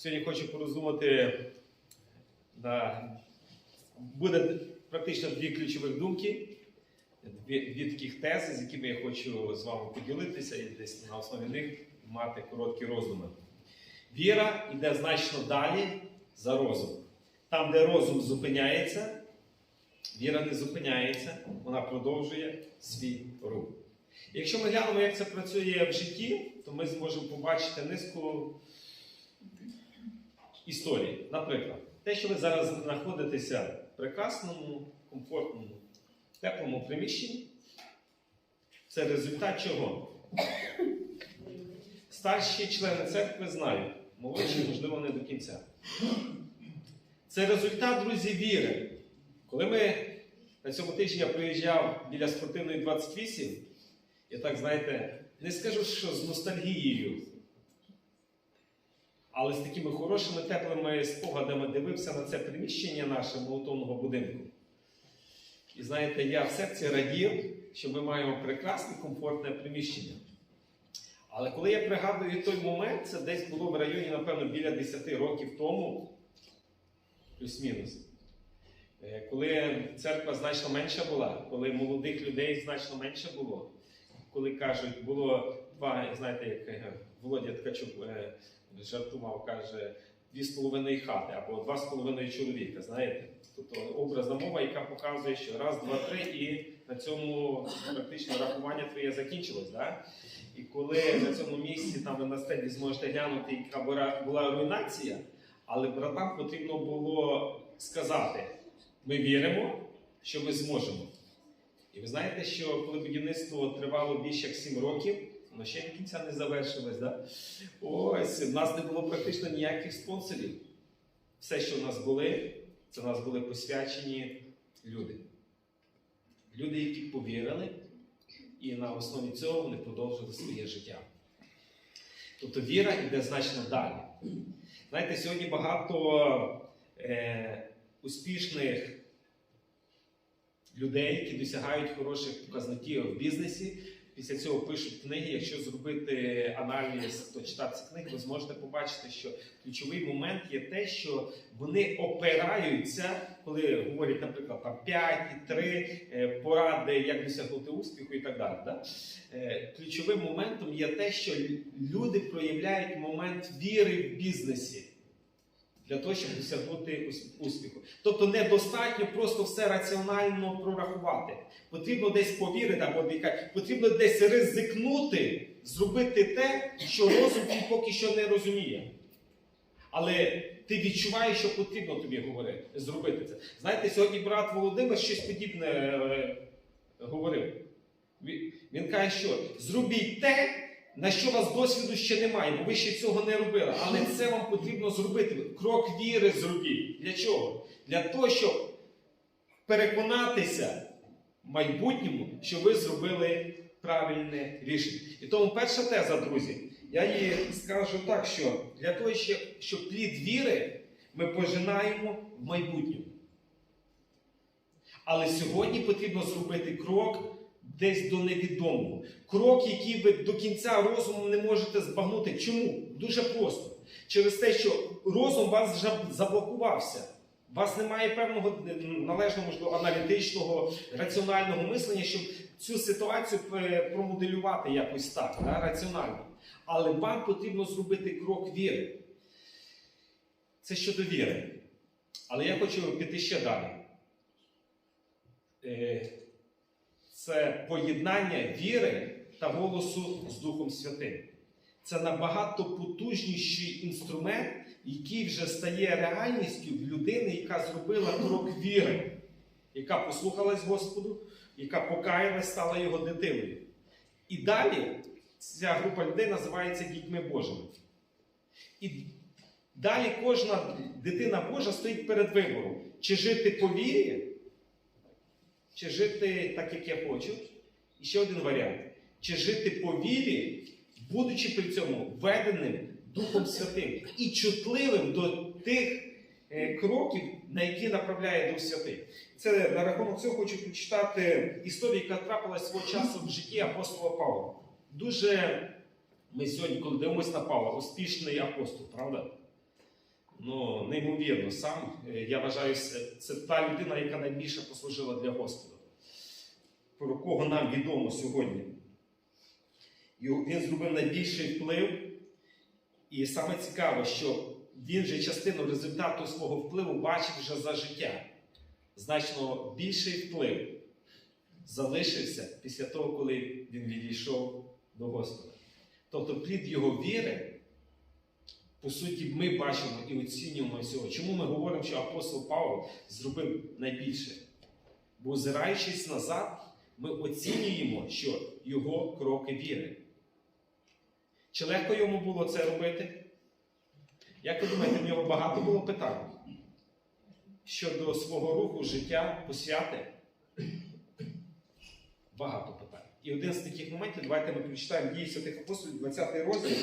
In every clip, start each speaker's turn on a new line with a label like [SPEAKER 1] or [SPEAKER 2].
[SPEAKER 1] Сьогодні хочу пороздумати на буде практично дві ключових думки, дві, дві таких тези, з якими я хочу з вами поділитися і десь на основі них мати короткі роздуми. Віра йде значно далі за розум. Там, де розум зупиняється, віра не зупиняється, вона продовжує свій рух. Якщо ми глянемо, як це працює в житті, то ми зможемо побачити низку історій. Наприклад, те, що ви зараз знаходитеся в прекрасному, комфортному, теплому приміщенні, це результат чого? Старші члени церкви знають, молодші, можливо, не до кінця. Це результат, друзі, віри. Коли ми на цьому тижні я приїжджав біля спортивної 28, я так, знаєте, не скажу, що з ностальгією, але з такими хорошими теплими спогадами дивився на це приміщення наше молотовного будинку. І знаєте, я в серці радів, що ми маємо прекрасне, комфортне приміщення. Але коли я пригадую той момент, це десь було в районі, напевно, біля 10 років тому, плюс-мінус. Е, Коли церква значно менша була, коли молодих людей значно менше було, коли кажуть, було два, знаєте, як е, Володя Ткачук е, жартував, каже, дві з половиною хати або два з половиною чоловіка. Знаєте? Тобто образна мова, яка показує, що раз, два, три, і на цьому практично рахування твоє закінчилось. Да? І коли на цьому місці там ви на стелі зможете глянути, яка була руйнація, але братам потрібно було сказати: ми віримо, що ми зможемо. І ви знаєте, що коли будівництво тривало більше як 7 років, воно ще до кінця не завершилось. Да? Ось, в нас не було практично ніяких спонсорів. Все, що в нас були, це в нас були посвячені люди. Люди, які повірили, і на основі цього вони продовжили своє життя. Тобто віра йде значно далі. Знаєте, сьогодні багато е, успішних людей, які досягають хороших показників в бізнесі. Після цього пишуть книги. Якщо зробити аналіз, то читати ці книги, ви зможете побачити, що ключовий момент є те, що вони опираються, коли говорять, наприклад, там 5 і 3 е, поради, як досягнути успіху і так далі. Да? Е, Ключовим моментом є те, що люди проявляють момент віри в бізнесі. Для того, щоб досягнути успіху. Тобто недостатньо просто все раціонально прорахувати. Потрібно десь повірити, або потрібно десь ризикнути, зробити те, що розум поки що не розуміє. Але ти відчуваєш, що потрібно тобі говорити, зробити це. Знаєте, сьогодні брат Володимир щось подібне е, говорив. Він каже, що зробіть те, на що вас досвіду ще немає, бо ви ще цього не робили. Але це вам потрібно зробити. Крок віри зробіть. Для чого? Для того, щоб переконатися в майбутньому, що ви зробили правильне рішення. І тому перша теза, друзі, я її скажу так, що для того, щоб плід віри ми пожинаємо в майбутньому. Але сьогодні потрібно зробити крок десь до невідомого. Крок, який ви до кінця розумом не можете збагнути. Чому? Дуже просто. Через те, що розум вас вже заблокувався. У вас немає певного е, належного, можливо, аналітичного, раціонального мислення, щоб цю ситуацію е, промоделювати якось так, да, раціонально. Але вам потрібно зробити крок віри. Це щодо віри. Але я хочу піти ще далі. Це поєднання віри та голосу з Духом Святим. Це набагато потужніший інструмент, який вже стає реальністю в людини, яка зробила крок віри, яка послухалась Господу, яка покаялась, стала його дитиною. І далі ця група людей називається дітьми Божими. І далі кожна дитина Божа стоїть перед вибором, чи жити по вірі, чи жити так, як я хочу. І ще один варіант: чи жити по вірі, будучи при цьому веденим Духом Святим і чутливим до тих е, кроків, на які направляє Дух Святий. Це на рахунок цього хочу прочитати історію, яка трапилась свого часу в житті апостола Павла. Дуже ми сьогодні, коли дивимося на Павла, успішний апостол, правда? Ну, неймовірно сам. Е, Я вважаю, це та людина, яка найбільше послужила для Господа, про кого нам відомо сьогодні. І Він зробив найбільший вплив. І саме цікаве, що він же частину результату свого впливу бачив вже за життя. Значно більший вплив залишився після того, коли він відійшов до Господа. Тобто плід його віри, по суті, ми бачимо і оцінюємо всього. Чому ми говоримо, що апостол Павло зробив найбільше? Бо озираючись назад, ми оцінюємо, що його кроки віри. Чи легко йому було це робити? Як ви думаєте, в нього багато було питань щодо свого руху, життя, посвяти? Багато питань. І один з таких моментів, давайте ми прочитаємо дії святих апостолів, 20 розділ,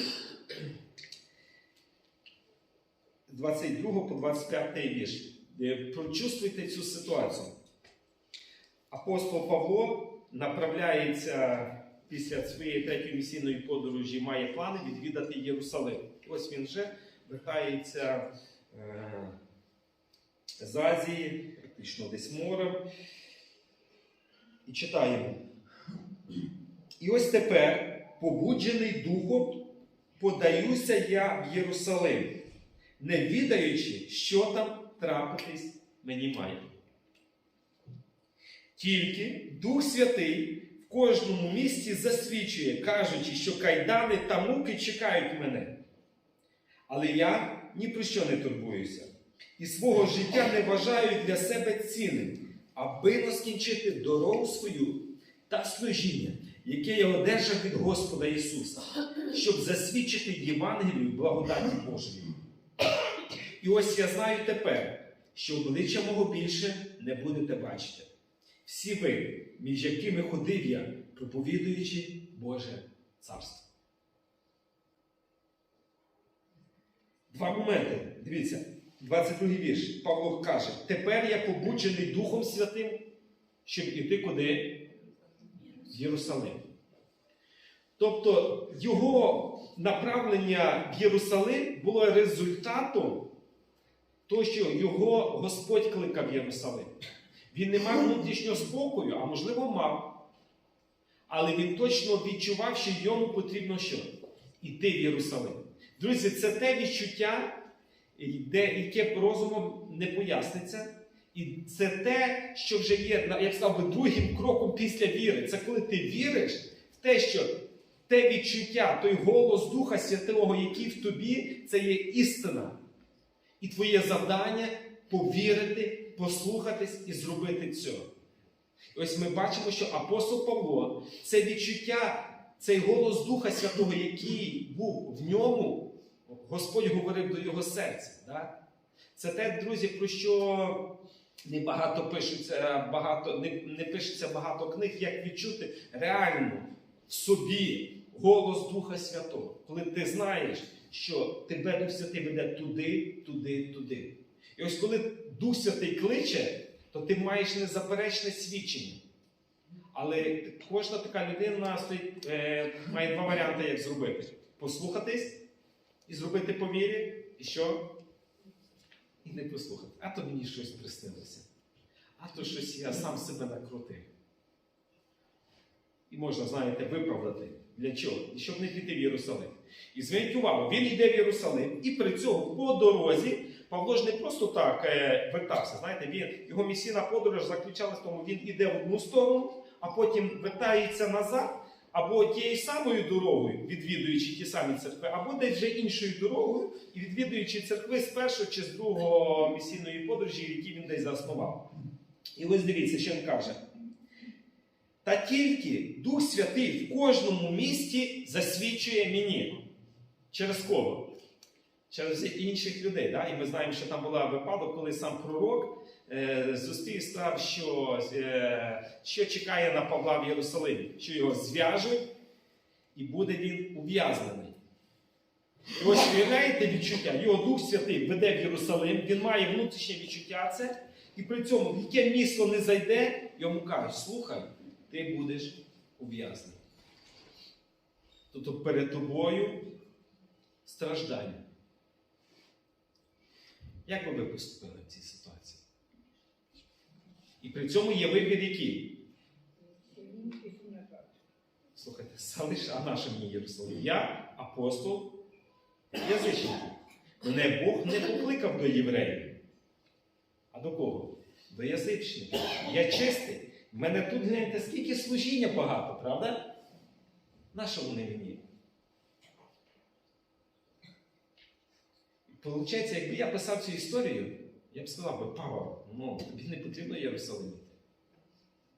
[SPEAKER 1] 22 по 25 вірш. Е, Прочувствуйте цю ситуацію. Апостол Павло направляється після своєї третьої місійної подорожі, має плани відвідати Єрусалим. Ось він вже вертається е, з Азії, практично десь морем. І читаємо. І ось тепер, побуджений духом, подаюся я в Єрусалим, не відаючи, що там трапитись мені має. Тільки Дух Святий в кожному місті засвідчує, кажучи, що кайдани та муки чекають мене. Але я ні про що не турбуюся, і свого життя не вважаю для себе цінним, аби розкінчити дорогу свою та служіння, яке я одержав від Господа Ісуса, щоб засвідчити Євангелію благодаті Божої. І ось я знаю тепер, що обличчя мого більше не будете бачити. Всі ви, між якими ходив я, проповідуючи Боже Царство. Два моменти. Дивіться, 22 вірш. Павло каже: Тепер я побуджений Духом Святим, щоб іти куди? В Єрусалим. Тобто його направлення в Єрусалим було результатом того, що його Господь кликав Єрусалим. Він не мав внутрішнього спокою, а можливо мав. Але він точно відчував, що йому потрібно що? Іти в Єрусалим. Друзі, це те відчуття, де, яке розумом не поясниться. І це те, що вже є, як сказав би, другим кроком після віри. Це коли ти віриш в те, що те відчуття, той голос Духа Святого, який в тобі, це є істина. І твоє завдання повірити, послухатись і зробити цього. І ось ми бачимо, що апостол Павло це відчуття, цей голос Духа Святого, який був в ньому, Господь говорив до його серця. Да? Це те, друзі, про що небагато пишуться, багато, не, не пишеться багато книг, як відчути реально в собі голос Духа Святого, коли ти знаєш, що тебе Дух Святий веде туди, туди, туди. І ось коли Дух Святий кличе, то ти маєш незаперечне свідчення. Але кожна така людина стоїть, е, має два варіанти, як зробити: послухатись і зробити по вірі, і що? І не послухати. А то мені щось приснилося. А то щось я сам себе накрутив. І можна, знаєте, виправдати. Для чого? І щоб не піти в Єрусалим. І зверніть увагу, він йде в Єрусалим, і при цьому по дорозі Павло ж не просто так е, вертався. Знаєте, він, його місійна подорож заключалась в тому, він іде в одну сторону, а потім вертається назад, або тією самою дорогою, відвідуючи ті самі церкви, або десь вже іншою дорогою, і відвідуючи церкви з першої чи з другого місійної подорожі, які він десь заснував. І ось дивіться, що він каже. Та тільки Дух Святий в кожному місті засвідчує мені. Через кого? Через інших людей. Да? І ми знаємо, що там була випадок, коли сам пророк е, зустрів що, е, що чекає на Павла в Єрусалимі, що його зв'яжуть, і буде він ув'язнений. І ось уявляєте відчуття, його Дух Святий веде в Єрусалим, він має внутрішнє відчуття це, і при цьому в яке місто не зайде, йому кажуть, слухай, ти будеш ув'язнений. Тобто перед тобою страждання. Як би ви поступили в цій ситуації? І при цьому є вибір який? Слухайте, залиш, а наше мені Єрусалим? Я апостол язичників. Мене Бог не покликав до євреїв. А до кого? До язичників. Я чистий. В мене тут гляньте, скільки служіння багато, правда? На що вони мені? Получається, якби я писав цю історію, я б сказав би, Павел, ну, тобі не потрібно Єрусалим.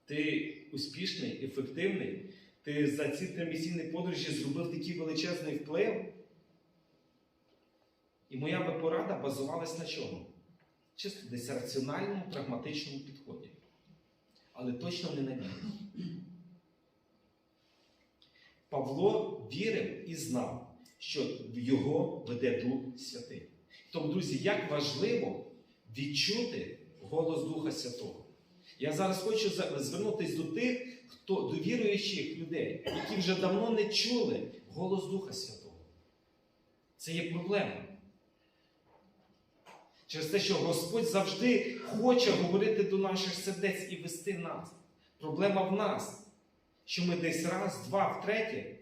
[SPEAKER 1] Ти успішний, ефективний, ти за ці три подорожі зробив такий величезний вплив. І моя би порада базувалась на чому? Чисто десь раціональному, прагматичному підході. Але точно не на вірі. Павло вірив і знав, що в його веде Дух Святий. Тому, друзі, як важливо відчути голос Духа Святого. Я зараз хочу звернутися до тих, хто до віруючих людей, які вже давно не чули голос Духа Святого. Це є проблема. Через те, що Господь завжди хоче говорити до наших сердець і вести нас. Проблема в нас, що ми десь раз, два, втретє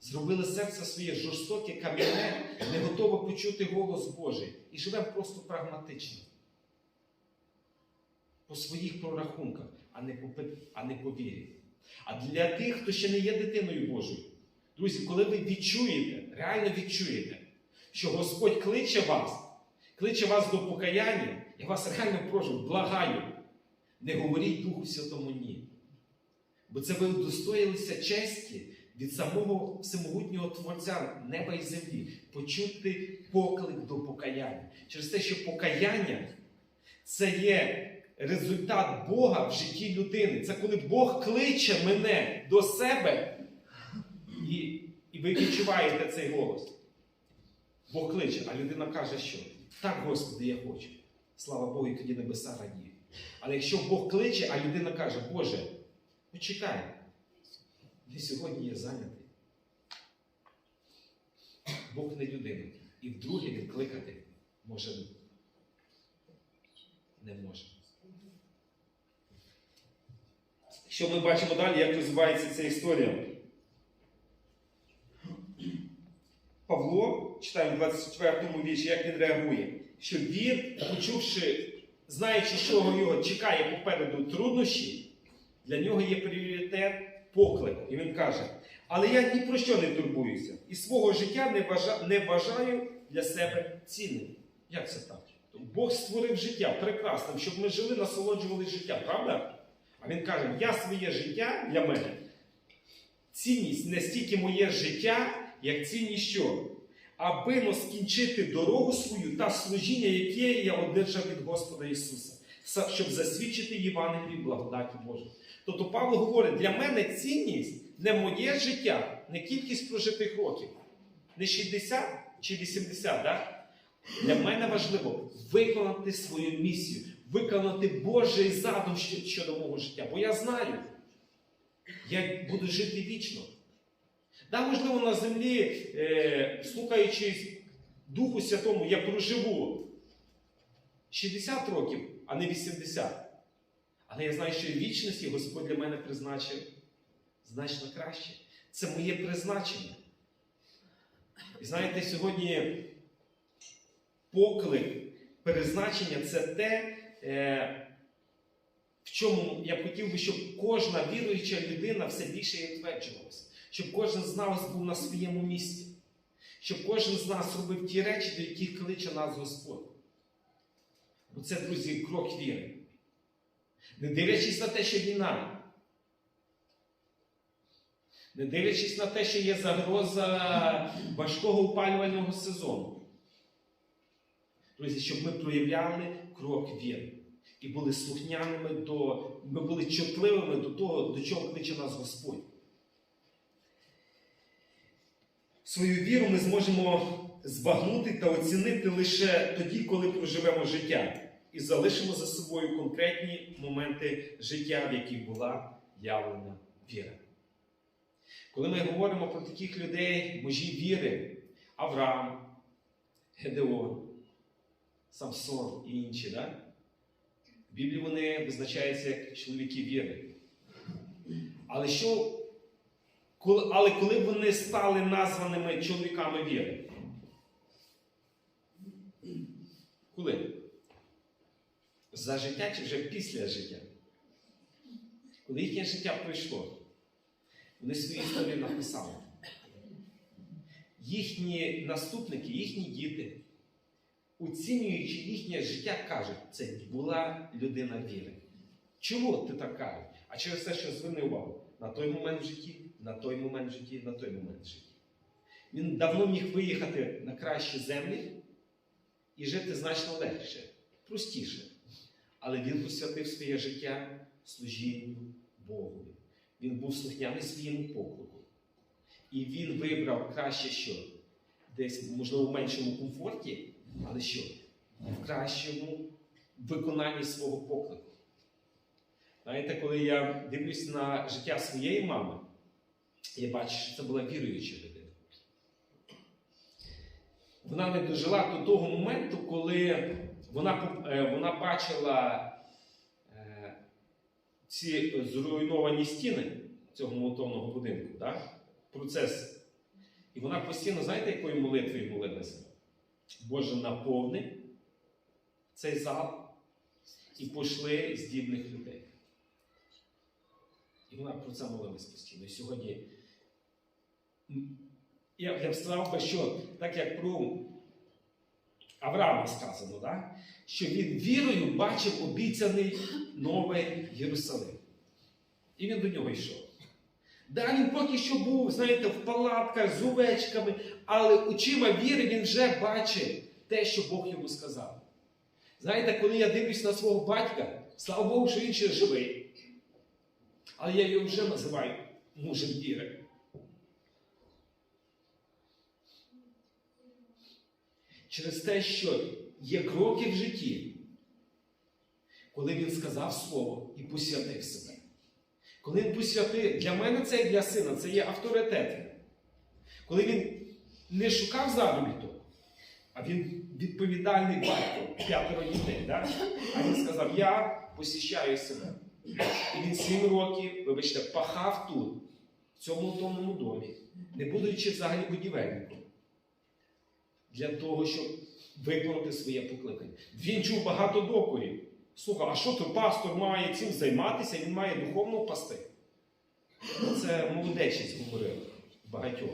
[SPEAKER 1] зробили серце своє жорстоке, кам'яне, не готове почути голос Божий. І живемо просто прагматично. По своїх прорахунках, а не по, а не по вірі. А для тих, хто ще не є дитиною Божою, друзі, коли ви відчуєте, реально відчуєте, що Господь кличе вас, кличе вас до покаяння, я вас реально прошу, благаю, не говоріть Духу Святому ні. Бо це ви удостоїлися честі від самого всемогутнього Творця неба і землі, почути поклик до покаяння. Через те, що покаяння це є результат Бога в житті людини. Це коли Бог кличе мене до себе, і, і ви відчуваєте цей голос. Бог кличе, а людина каже, що так, Господи, я хочу. Слава Богу, і тоді небеса радіють. Але якщо Бог кличе, а людина каже, Боже, почекай, я сьогодні є зайнятий. Бог не людина. І вдруге відкликати може не може. Що ми бачимо далі, як розвивається ця історія? Павло, читаємо в 24 му вірші, як він реагує, що він, почувши, знаючи, що його чекає попереду труднощі, для нього є пріоритет поклик. І він каже: Але я ні про що не турбуюся, і свого життя не, бажа, не вважаю для себе цінним. Як це так? Бог створив життя прекрасним, щоб ми жили, насолоджувалися життя, правда? А він каже: я своє життя для мене. Цінність не стільки моє життя, як цінність що? Аби скінчити дорогу свою та служіння, яке я одержав від Господа Ісуса, щоб засвідчити Євангелію благодаті Божої. Тобто Павло говорить, для мене цінність не моє життя, не кількість прожитих років, не 60 чи 80, да? Для мене важливо виконати свою місію, виконати Божий задум щодо мого життя. Бо я знаю, я буду жити вічно. Да, можливо, на землі, е, слухаючись Духу Святому, я проживу 60 років, а не 80. Але я знаю, що в вічності Господь для мене призначив значно краще. Це моє призначення. І знаєте, сьогодні поклик, призначення це те, е, в чому я б хотів би, щоб кожна віруюча людина все більше і утверджувалася. Щоб кожен з нас був на своєму місці. Щоб кожен з нас робив ті речі, до яких кличе нас Господь. Бо це, друзі, крок віри. Не дивлячись на те, що війна. Не дивлячись на те, що є загроза важкого опалювального сезону. Друзі, щоб ми проявляли крок віри і були слухняними до, ми були чутливими до того, до чого кличе нас Господь. Свою віру ми зможемо збагнути та оцінити лише тоді, коли проживемо життя і залишимо за собою конкретні моменти життя, в яких була явлена віра. Коли ми говоримо про таких людей, мужі віри, Авраам, Гедеон, Самсон і інші. Да? В Біблії вони визначаються як чоловіки віри. Але що, але коли вони стали названими чоловіками віри? Коли? За життя чи вже після життя? Коли їхнє життя пройшло, вони свої історії написали. Їхні наступники, їхні діти, оцінюючи їхнє життя, кажуть, це була людина віри. Чому ти так кажеш? А через те, що зверни увагу на той момент в житті, на той момент в житті, на той момент в житті. Він давно міг виїхати на кращі землі і жити значно легше, простіше. Але він посвятив своє життя служінню Богу. Він був слухняний своєму поклику. І він вибрав краще що? Десь, можливо, в меншому комфорті, але що? В кращому виконанні свого поклику. Знаєте, коли я дивлюсь на життя своєї мами, я бачу, що це була віруюча людина. Вона не дожила до того моменту, коли вона, е, вона бачила е, ці зруйновані стіни цього молотовного будинку, да? процес. І вона постійно, знаєте, якою молитвою молилася? Боже, наповни цей зал і пошли здібних людей. І вона про це молилась постійно. І сьогодні я, б сказав би, що так як про Авраама сказано, да? що він вірою бачив обіцяний новий Єрусалим. І він до нього йшов. Да, він поки що був, знаєте, в палатках з овечками, але очима віри він вже бачив те, що Бог йому сказав. Знаєте, коли я дивлюсь на свого батька, слава Богу, що він ще живий. Але я його вже називаю мужем віри. Через те, що є кроки в житті, коли він сказав слово і посвятив себе. Коли він посвятив, для мене це і для сина, це є авторитет. Коли він не шукав заробіток, а він відповідальний батько п'ятеро дітей, да? а він сказав: Я посіщаю себе. І він сім років, вибачте, пахав тут, в цьому молотовному домі, не будучи взагалі будівельником, для того, щоб виконати своє покликання. Він чув багато докорів. Слухай, а що то пастор має цим займатися, він має духовно пасти? Це молодечість говорили багатьох.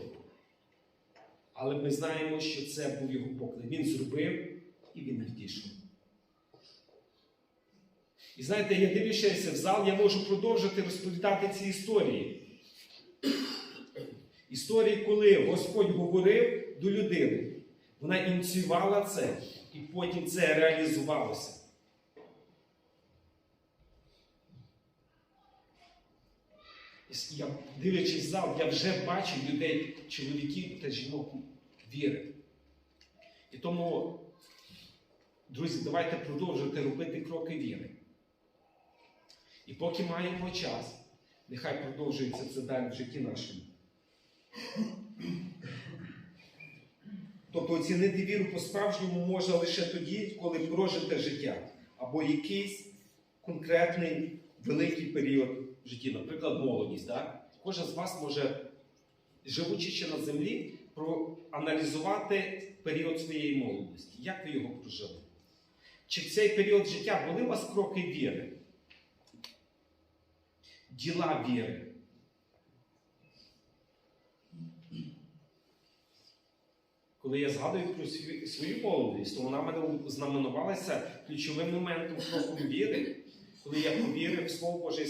[SPEAKER 1] Але ми знаємо, що це був його поклик. Він зробив і він відійшов. І знаєте, я дивлюся в зал, я можу продовжити розповідати ці історії. Історії, коли Господь говорив до людини, вона ініціювала це, і потім це реалізувалося. Я, дивлячись в зал, я вже бачу людей, чоловіків та жінок віри. І тому, друзі, давайте продовжувати робити кроки віри. І поки маємо час, нехай продовжується це далі в житті нашому. Тобто оцінити віру по-справжньому можна лише тоді, коли прожите життя або якийсь конкретний великий період в житті, наприклад, молодість. Да? Кожен з вас може, живучи ще на землі, проаналізувати період своєї молодості. Як ви його прожили? Чи в цей період життя були у вас кроки віри? Діла віри? Коли я згадую про свою, свою молодість, то вона мене знаменувалася ключовим моментом кроком віри, коли я повірив в Слово Боже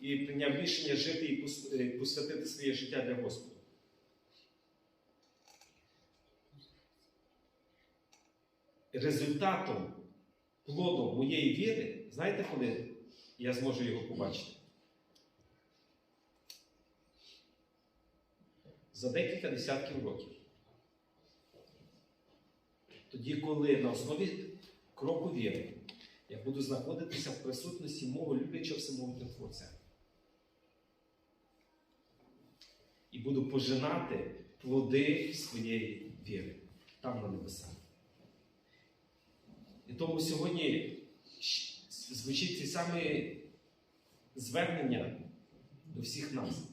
[SPEAKER 1] і прийняв рішення жити і е, посвятити своє життя для Господа. Результатом, плодом моєї віри, знаєте, коли я зможу його побачити? За декілька десятків років. Тоді, коли на основі кроку віри я буду знаходитися в присутності мого люблячого всемогутнього Творця. І буду пожинати плоди своєї віри там на небесах. І тому сьогодні звучить ці самі звернення до всіх нас.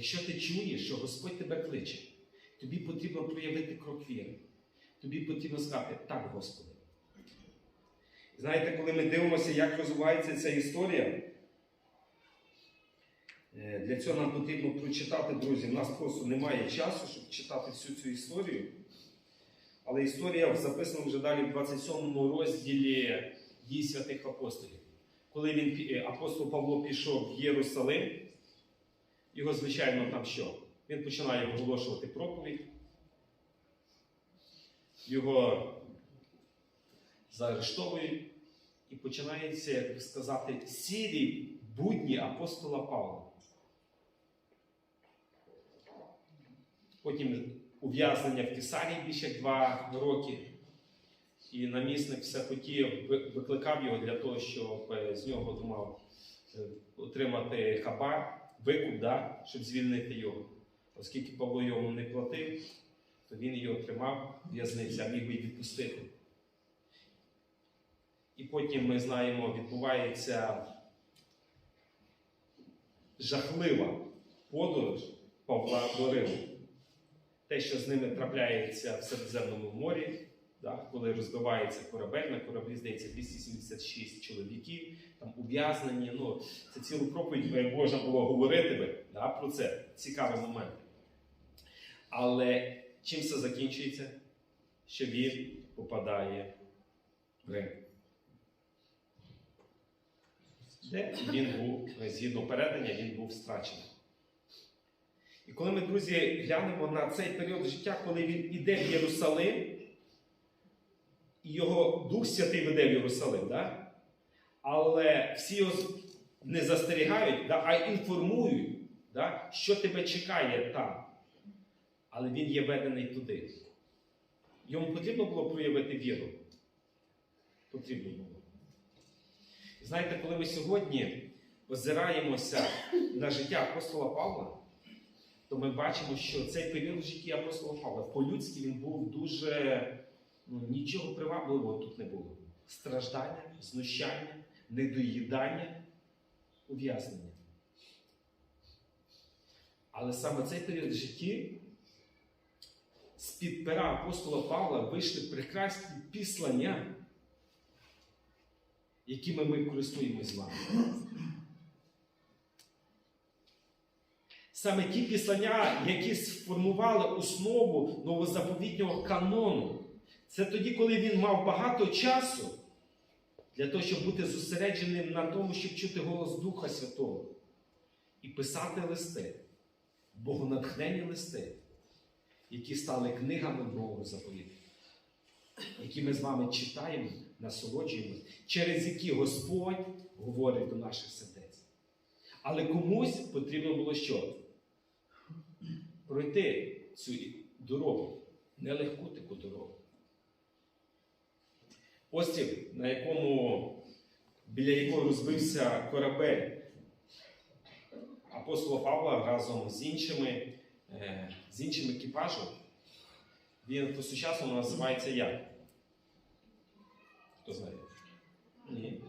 [SPEAKER 1] Якщо ти чуєш, що Господь тебе кличе, тобі потрібно проявити крок віри. Тобі потрібно сказати так, Господи. Знаєте, коли ми дивимося, як розвивається ця історія, е, для цього нам потрібно прочитати, друзі. У нас просто немає часу, щоб читати всю цю історію. Але історія записана вже далі в 27 розділі дій святих апостолів. Коли він, е, апостол Павло пішов в Єрусалим, його, звичайно, там що? Він починає оголошувати проповідь. Його заарештовують і починається, як би сказати, сірі будні апостола Павла. Потім ув'язнення в Кесарії більше як два роки. І намісник все хотів, викликав його для того, щоб е, з нього думав е, отримати хабар, викуп, да, щоб звільнити його. Оскільки Павло йому не платив, то він його тримав в в'язниці, а міг би відпустити. І потім ми знаємо, відбувається жахлива подорож Павла до Риму. Те, що з ними трапляється в Середземному морі, да, коли розбивається корабель, на кораблі здається 276 чоловіків, там ув'язнені. Ну, це цілу проповідь можна було говорити би да, про це. Цікавий момент. Але чим це закінчується? Що він попадає в Рим. Де він був, згідно передання, він був страчений. І коли ми, друзі, глянемо на цей період життя, коли він іде в Єрусалим, його Дух Святий веде в Єрусалим, да? але всі його не застерігають, да? а інформують, да? що тебе чекає там. Але він є ведений туди. Йому потрібно було проявити віру. Потрібно було. Знаєте, коли ми сьогодні озираємося на життя апостола Павла, то ми бачимо, що цей період в житті апостола Павла по-людськи він був дуже ну, нічого привабливого тут не було. Страждання, знущання, недоїдання, ув'язнення. Але саме цей період в житті з-під пера апостола Павла вийшли прекрасні післання, якими ми користуємось з вами. Саме ті післання, які сформували основу новозаповітнього канону. Це тоді, коли він мав багато часу для того, щоб бути зосередженим на тому, щоб чути голос Духа Святого і писати листи, богонатхнені листи, які стали книгами Нового заповіту, які ми з вами читаємо, насолоджуємося, через які Господь говорить до наших сердець. Але комусь потрібно було що? Пройти цю дорогу, нелегку таку дорогу. Острів, на якому, біля якого розбився корабель апостола Павла разом з іншими, е, з іншим екіпажем, він по-сучасному називається як? Хто знає? Ні.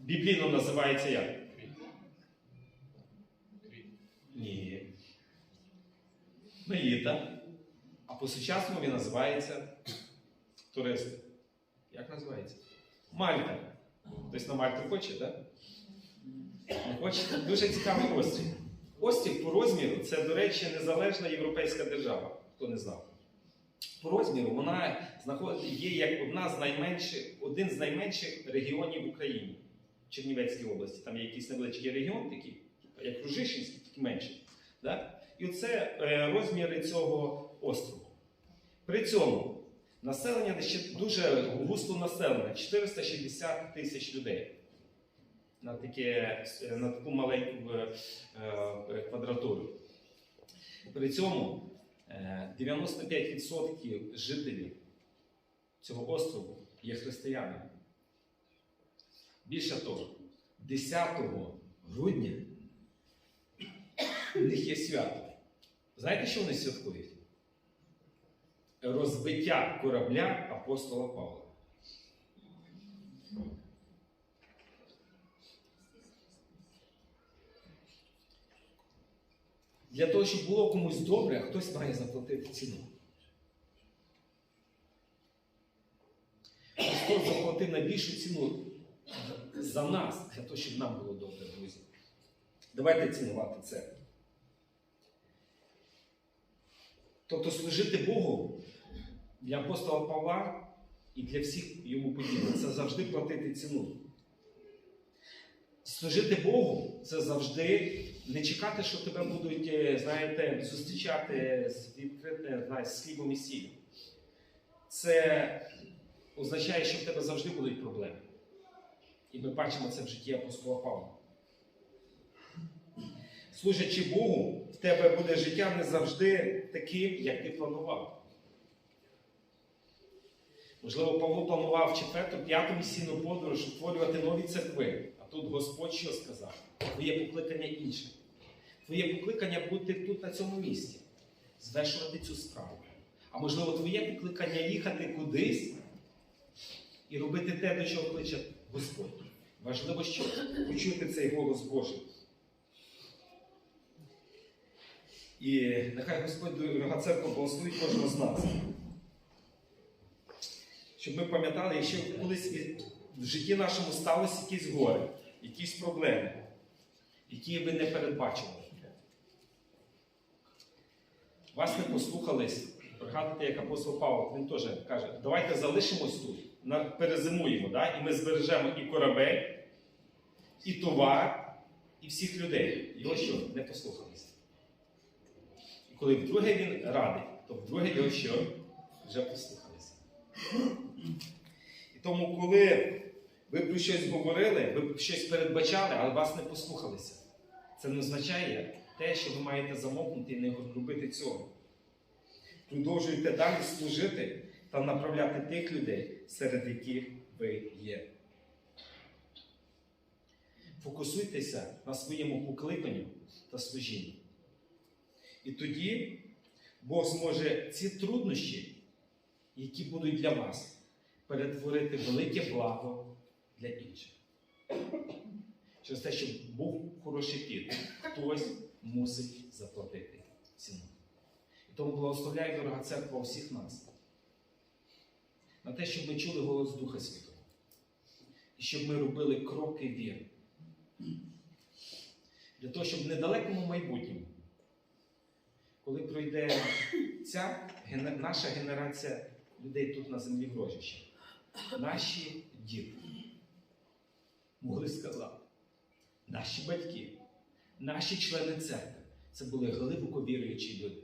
[SPEAKER 1] Біблійно називається як? Ні. Меліта. А по-сучасному він називається туристи. Як називається? Мальта. Хтось на Мальту хоче, так? Не хоче? Дуже цікавий острів. Острів по розміру це, до речі, незалежна європейська держава, хто не знав. По розміру вона є як одна з найменших, один з найменших регіонів в Чернівецькій області. Там є якийсь невеличкий регіон, такий, як Ружишинський, тільки менший. Да? І оце е, розміри цього острову. При цьому населення дуже густо населене 460 тисяч людей на, таке, на таку маленьку е, е, квадратуру. При цьому е, 95% жителів цього острову є християнами. Більше того, 10 грудня у них є свято. Знаєте, що вони святкують? Розбиття корабля апостола Павла. Для того, щоб було комусь добре, хтось має заплатити ціну. Христос заплатив найбільшу ціну за нас, для того, щоб нам було добре, друзі. Давайте цінувати це. Тобто служити Богу для апостола Павла і для всіх йому подібних це завжди платити ціну. Служити Богу це завжди не чекати, що тебе будуть, е, знаєте, зустрічати з відкритим, знаєте, з і сіллю. Це означає, що в тебе завжди будуть проблеми. І ми бачимо це в житті апостола Павла. Служачи Богу, в тебе буде життя не завжди таким, як ти планував. Можливо, Павло планував четверту, п'яту місійну подорож утворювати нові церкви. А тут Господь що сказав? Твоє покликання інше. Твоє покликання бути тут, на цьому місці, звершувати цю справу. А можливо, твоє покликання їхати кудись і робити те, до чого кличе Господь. Важливо, що почути цей голос Божий. І нехай Господь, дорога церква, благословить кожного з нас. Щоб ми пам'ятали, якщо колись в житті нашому сталося якісь горе, якісь проблеми, які ви не передбачили. Вас не послухались. Пригадуйте, як апостол Павло, він теж каже, давайте залишимось тут, перезимуємо, да? і ми збережемо і корабель, і товар, і всіх людей. Його що? Не послухалися. Коли вдруге він радить, то вдруге його що? Вже послухалися. І тому, коли ви про щось говорили, ви щось передбачали, але вас не послухалися, це не означає те, що ви маєте замовкнути і не робити цього. Продовжуйте далі служити та направляти тих людей, серед яких ви є. Фокусуйтеся на своєму покликанню та служінні. І тоді Бог зможе ці труднощі, які будуть для вас, перетворити велике благо для інших. Через те, щоб був хороший кіт, хтось мусить заплатити ціну. І тому благословляю, дорога церква, всіх нас. На те, щоб ми чули голос Духа Святого. І щоб ми робили кроки віри. Для того, щоб в недалекому майбутньому, коли пройде ця наша генерація людей тут на землі в рожищі, наші діти могли сказати, наші батьки, наші члени церкви це були глибоко віруючі люди.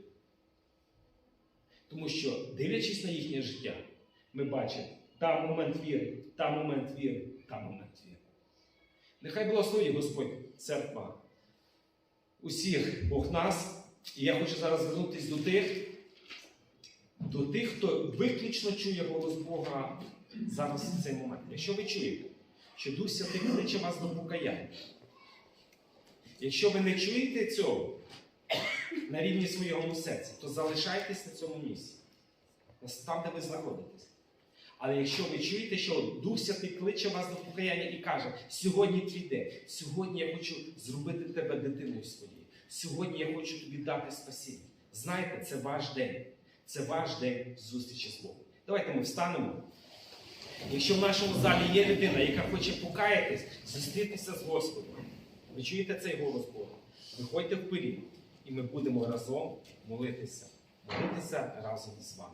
[SPEAKER 1] Тому що, дивлячись на їхнє життя, ми бачимо там момент віри, там момент віри, там момент віри. Нехай благословить Господь церква усіх Бог нас. І я хочу зараз звернутися до тих, до тих, хто виключно чує голос Бога зараз в цей момент. Якщо ви чуєте, що Дух Святий кличе вас до покаяння. Якщо ви не чуєте цього на рівні своєму серця, то залишайтесь на цьому місці, там, де ви знаходитесь. Але якщо ви чуєте, що Дух Святий кличе вас до покаяння і каже, сьогодні твій день, сьогодні я хочу зробити тебе дитиною своєю, сьогодні я хочу тобі дати спасіння. Знаєте, це ваш день. Це ваш день зустрічі з Богом. Давайте ми встанемо. Якщо в нашому залі є людина, яка хоче покаятись, зустрітися з Господом, ви чуєте цей голос Бога? Виходьте вперед, і ми будемо разом молитися, молитися разом з вами.